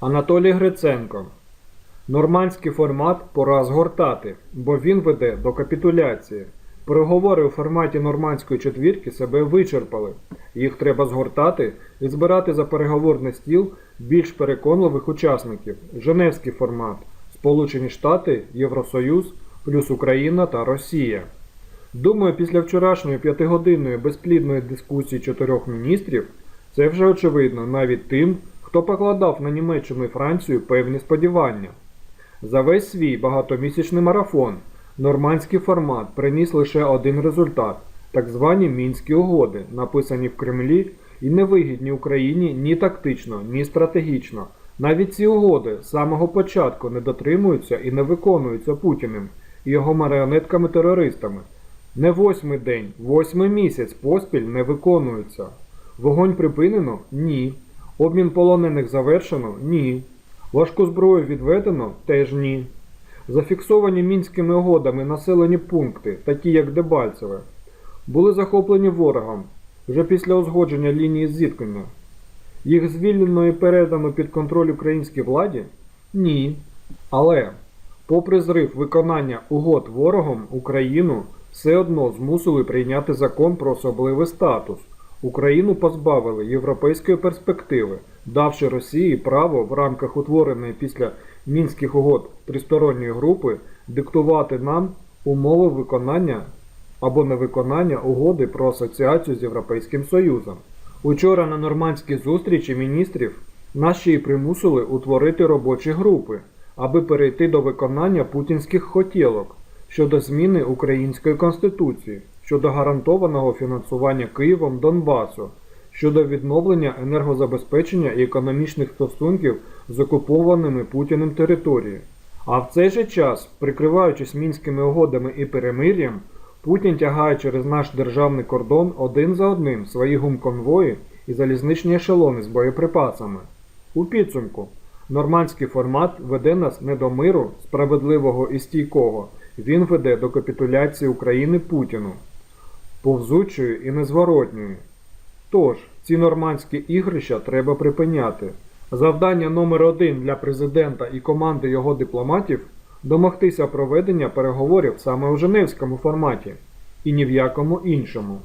Анатолій Гриценко. Нормандський формат пора згортати, бо він веде до капітуляції. Переговори у форматі нормандської четвірки себе вичерпали. Їх треба згортати і збирати за переговорний стіл більш переконливих учасників. Женевський формат, Сполучені Штати, Євросоюз, плюс Україна та Росія. Думаю, після вчорашньої п'ятигодинної безплідної дискусії чотирьох міністрів це вже очевидно навіть тим, хто покладав на Німеччину і Францію певні сподівання. За весь свій багатомісячний марафон нормандський формат приніс лише один результат так звані мінські угоди, написані в Кремлі і невигідні Україні ні тактично, ні стратегічно. Навіть ці угоди з самого початку не дотримуються і не виконуються Путіним і його маріонетками-терористами. Не восьмий день, восьмий місяць поспіль не виконуються. Вогонь припинено? Ні. Обмін полонених завершено? Ні. Важку зброю відведено? Теж ні. Зафіксовані мінськими угодами населені пункти, такі як Дебальцеве, були захоплені ворогом вже після узгодження лінії зіткнення. Їх звільнено і передано під контроль українській владі? Ні. Але, попри зрив виконання угод ворогом, Україну все одно змусили прийняти закон про особливий статус. Україну позбавили європейської перспективи, давши Росії право в рамках утвореної після мінських угод тристоронньої групи диктувати нам умови виконання або невиконання угоди про асоціацію з Європейським Союзом. Учора на нормандській зустрічі міністрів нас ще примусили утворити робочі групи, аби перейти до виконання путінських хотілок щодо зміни української конституції, щодо гарантованого фінансування Києвом Донбасу, щодо відновлення енергозабезпечення і економічних стосунків з окупованими Путіним територією. А в цей же час, прикриваючись мінськими угодами і перемир'ям, Путін тягає через наш державний кордон один за одним свої гумконвої і залізничні ешелони з боєприпасами. У підсумку, нормандський формат веде нас не до миру, справедливого і стійкого, він веде до капітуляції України Путіну, повзучою і незворотньою. Тож, ці нормандські ігрища треба припиняти. Завдання номер один для президента і команди його дипломатів домогтися проведення переговорів саме у Женевському форматі і ні в якому іншому.